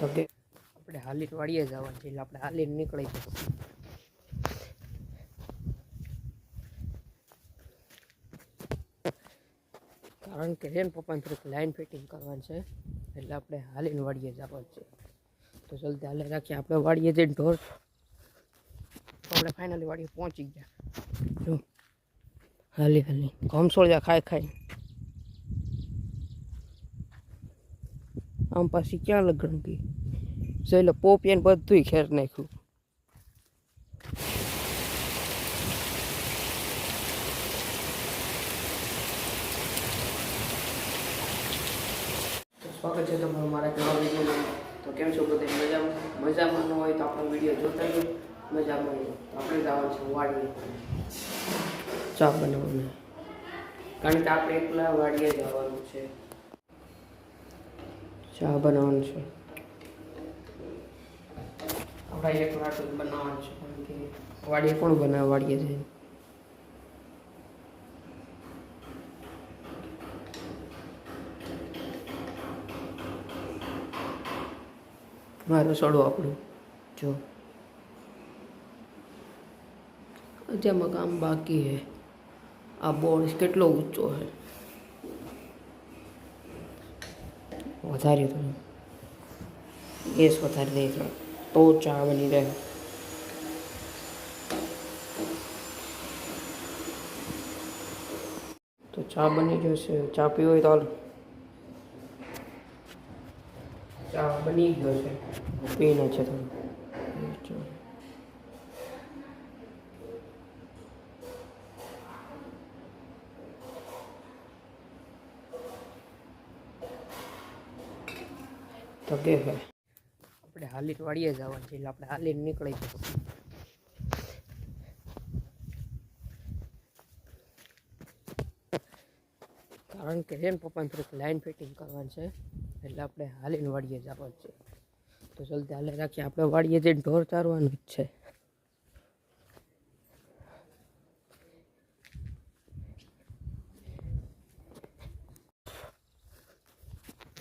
તો કે આપણે હાલીને વાડીએ જવાનું છે એટલે આપણે હાલીને નીકળી જશું કારણ કે રેન પપ્પાને થોડીક લાઈન ફિટિંગ કરવાની છે, એટલે આપણે હાલીને વાડીએ જવાનું છે. તો જલ્દી હાલે રાખીએ, આપણે વાળીએ જઈને ઢોર આપણે ફાઇનલી વાડીએ પહોંચી ગયા. જો, હાલી હાલી. ઘમસોળિયા ખાઈ ખાઈ. આમ પાછી ક્યાં લગણ ગઈ જોઈ લો પોપિયાને બધુંય ખેર નાખ્યું. સ્વાગત છે તમારું મારા નવા વિડીયોમાં. તો કેમ છો બધે? મજામાં? મજામાં ન હોય તો આપણો વીડિયો જોતા જ મજામાં હોય તો આપણે જવાનું છે વાડીએ. ચા બનાવવાનું. કારણ કે આપણે એકલા વાડીએ જવાનું છે. ચા બનાવવાનું છે. આપણે એકલા જ બનાવવાનું છે કારણ કે વાડીએ કોણ બનાવે? વાડીએ જઈને. મારું સડું આપણું. જો. જેમાં કામ બાકી હે. આ બોર્ડ કેટલો ઊંચો હે. વધારે તો. ગેસ વધારે દો તો ચા બની રહે તો ચા બની જશે ચા પીવી હોય તો હાલો ચા બની ગયો છે પીને છે થોડું ચાલો. તો કે હે આપણે હાલીને વાડીએ જવાનું છે, એટલે આપણે હાલીને નીકળી જશું કારણ કે રેન પપ્પાને થોડીક લાઈન ફિટિંગ કરવાની છે, એટલે આપણે હાલીને વાડીએ જવાનું છે. તો જલ્દી હાલે રાખીએ, આપણે વાડીએ જઈને ઢોર ચારવાનું જ છે.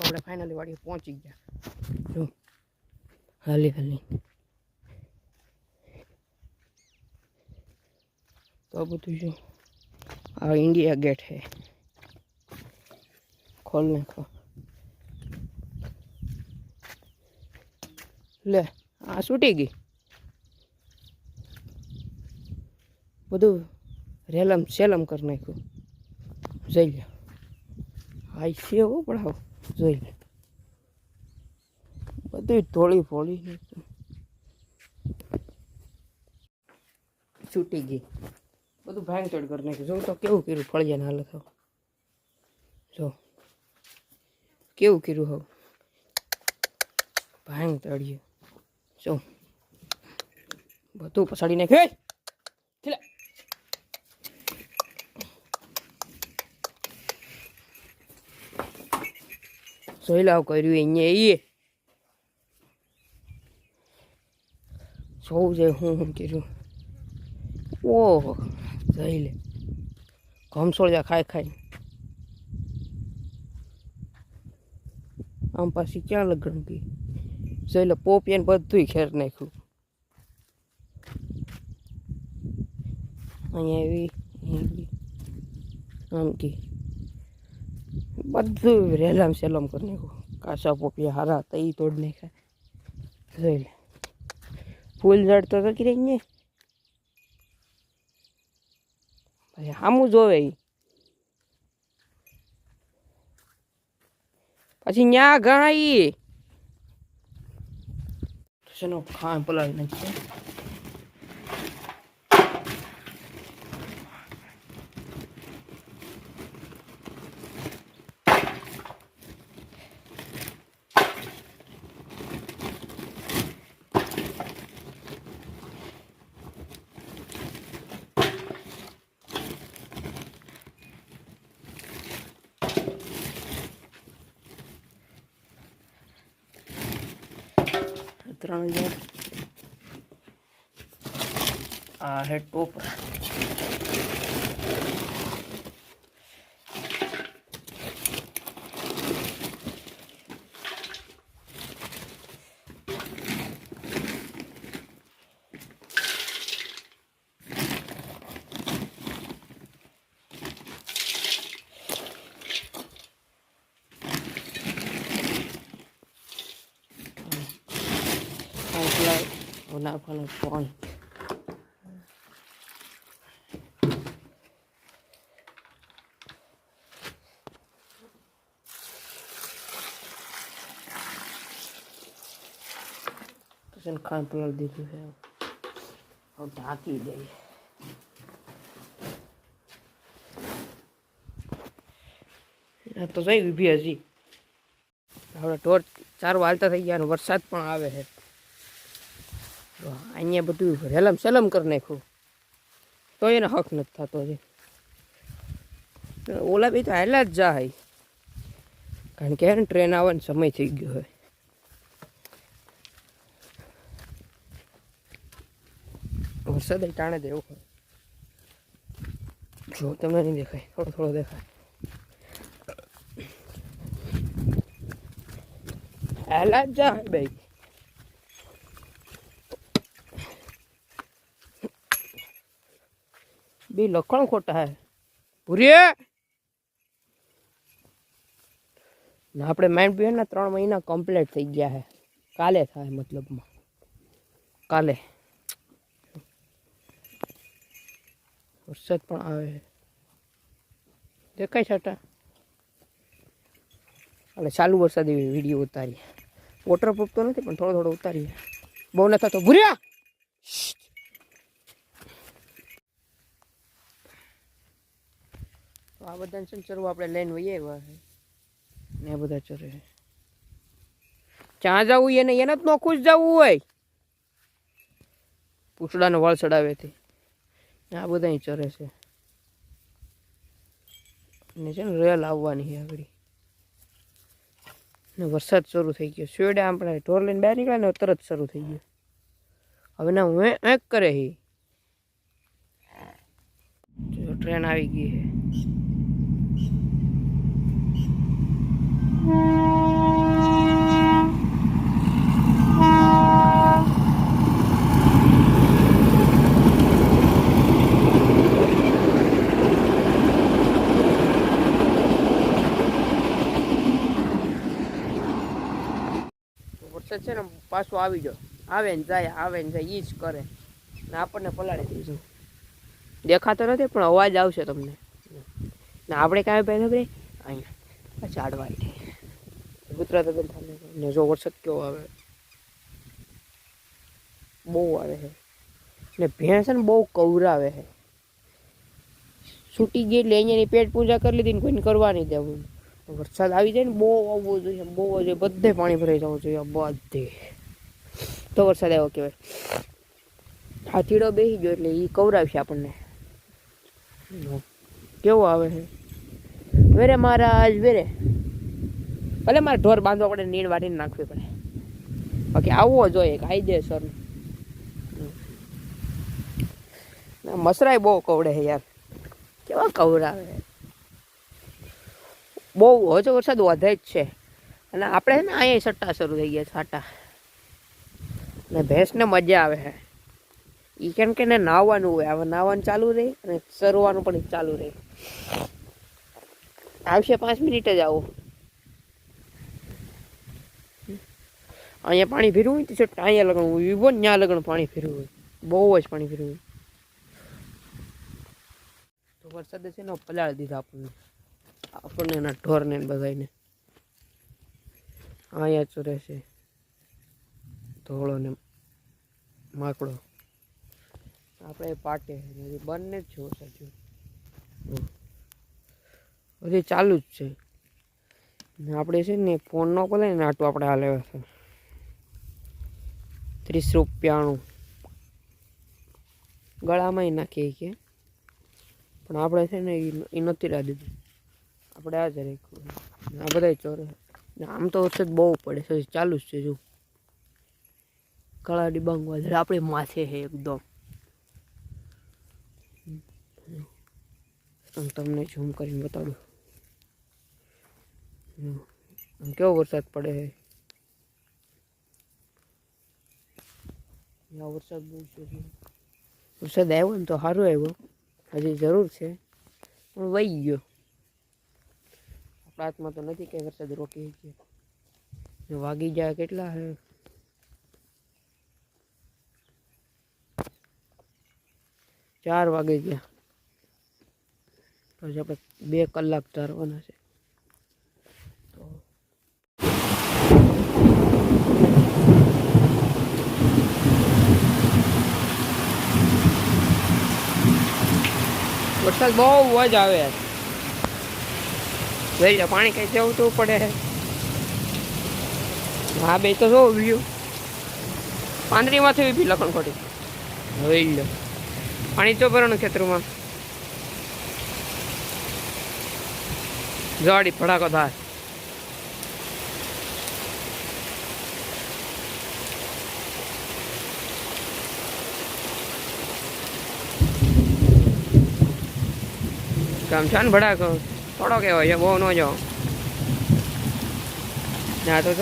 આપણે ફાઇનલી વાડીએ પહોંચી ગયા. હાલી હાલી. તો બધું જો આ ઇન્ડિયા ગેટ હે. ખોલ નાખો લે, આ છૂટી ગઈ. બધું રેલમ, સેલમ કરી નાખ્યું. જોઈ લે આઈ છે હો જોઈ લે બધું ધોળી ફોળી છૂટી ગઈ. બધું ભાંગ ચડ કરી નાખ્યું. જો તો કેવું કર્યું ફળિયાને હાલત હવે જો. કેવું કર્યું હવે? ભાંગ તળ્યું જો. બધું પસાડી નાખ્યું. એ! થેલા. જોઈ લાવ કર્યું અહીંયા એ જોવું છે, હું હું કર્યું ઓહો, જઈ લે. ઘમસોળિયા ખાઈ ખાઈ. આમ પાછી ક્યાં લગ્ન ગઈ? જઈ લે પોપીએ બધુંય ખેર નાખ્યું. અહીંયા એવી આમ કી. બધું રેલામ સેલામ કરી નાખ્યું. કાચા પોપિયા હારા એ તોડ નાખ્યા. જોઈ લે. ફૂલ ઝાડ તો કરી રહી પછી સામું જોવે પછી ન્યા ઘણા ઈ. શેનો ખાણ પલાવી ત્રણ હજાર આ હે ટોપ નાખવાનું પાણી પછી ખાંડ પલાળી દીધું છે હવે ઢાંકી દઈએ આ તો જઈ ઊભી હજી આપણે ઢોર ચાર વાલતા થઈ ગયા અને વરસાદ પણ આવે છે અહીંયા બધું રેલમ સેલમ કરી નાખ્યું. તો એને હક નથી થતો હજી. ઓલા બી તો હાલા જ જાય. કારણ કે ટ્રેન આવવાનો સમય થઈ ગયો હોય. વરસાદ ટાણે દેવો હોય. જો તમને નહીં દેખાય, થોડો થોડો દેખાય. હાલા જ જાય ભાઈ. બે લખણ ખોટા હે. ભૂરીએ! ને આપણે માઇન્ડ બી ત્રણ મહિના કમ્પ્લીટ થઈ ગયા છે કાલે થાય મતલબમાં. કાલે. વરસાદ પણ આવે દેખાય છાટા એટલે ચાલુ વરસાદ એવી વીડિયો ઉતારીએ. વોટરપ્રૂફ તો નથી પણ થોડો થોડો ઉતારીએ. બહુ ન થતો. ભૂર્યા આ બધા છે ને ચરવું આપણે લઈને વહીએ ને આ બધા ચરે છે. જવું એને એને જ નોખું જ જવું હોય. પૂછડાનો વાળ ચડાવે તે. આ બધા અહીં ચરે છે. ને છે ને રેલ આવવાની છે આગળ. ને વરસાદ શરૂ થઈ ગયો. શેડે આપણે ઢોર લઈને બહાર નીકળ્યા ને તરત શરૂ થઈ ગયો. હવે ના હું એક કરે હી. ટ્રેન આવી ગઈ છે. વરસાદ છે ને, પાછો આવી ગયો. આવે ને જાય, આવે ને જાય એ જ કરે. ને આપણને પલાળી. દીધું દેખાતો નથી, પણ અવાજ આવશે તમને. ને આપણે કાંઈ પહેલાં ભાઈ અહીંયા ચાડવાય ગુજરાત ને જો વરસાદ કેવો આવે. બહુ આવે છે ને ભેંસ ને બહુ કવરાવે છે છૂટી ગઈ એટલે અહીંયાની પેટ પૂજા કરી લીધી ને કોઈને કરવા નહીં દેવું. વરસાદ આવી જાય ને બહુ આવવો જોઈએ, બહુ જોઈએ, બધે પાણી ભરાઈ જવું જોઈએ, બધે. તો વરસાદ આવ્યો કહેવાય. હાથીડો બેસી ગયો એટલે એ કવરાવશે આપણને. કેવો આવે છે વેરે મહારાજ, વેરે. ભલે મારે ઢોર બાંધવા પડે નીડ વાટીને નાખવી પડે. બાકી આવવો જોઈએ કાયદેસર મસરાય બહુ કવડે છે યાર. કેવા કવડાવે? બહુ, હજુ વરસાદ વધે જ છે. અને આપણે છે ને અહીંયા સટ્ટા શરૂ થઈ ગયા છાટા અને ભેંસને મજા આવે છે. એ કેમ કે ને નાહવાનું હોય, હવે નાહવાનું ચાલુ રહે અને સરવાનું પણ ચાલુ રહે. આવશે પાંચ મિનિટ જ આવો. અહીંયા પાણી ફેરવું હોય તો છોટા અહીંયા લગણ હોય. વિવો ત્યાં લગણ પાણી ફેરવું હોય. બહુ જ પાણી ફેરવું તો વરસાદે છે ને પલાળી દીધા આપણને. આપણને એના ઢોરને બધાને અહીંયા ચોરે છે. ધોળો ને માકડો. આપણે પાટે હજી બંને જ છે. થયું હજી ચાલુ જ છે. આપણે છે ને ફોન ન ખોલે ને આટલું આપણે હાલે છે. ત્રીસ રૂપિયાનું. ગળામાં નાખીએ કે. પણ આપણે છે ને એ નથી રાહ આપણે આ જ રાખ્યું આ બધા ચોરે આમ તો વરસાદ બહુ પડે છે. ચાલુ જ છે, જો. કાળા ડિબાંગ વધારે આપણે માથે છે એકદમ. હું તમને ઝૂમ કરીને બતાડું. કેવો વરસાદ પડે છે? આ વરસાદ બહુ છે વરસાદ આવ્યો ને તો સારો આવ્યો. હજી જરૂર છે. પણ વહી ગયો. આપણા હાથમાં તો નથી કે વરસાદ રોકી ગયો વાગી જાય કેટલા હે? ચાર વાગી ગયા. પછી આપણે બે કલાક ચારવાના છે. વરસાદ બહુ જ આવે. જોઈ લો, પાણી કઈ જવું પડે. હા બે તો જો વ્યૂ પાંદડીમાંથી બી લખણ ખોટી. જોઈ લો. પાણી તો ભરણ ખેતરમાં? ગાડી ફડાકો થાય. કામ છે. ને ભડાક થોડો કહેવાય છે બહુ ન જાઓ ના તો.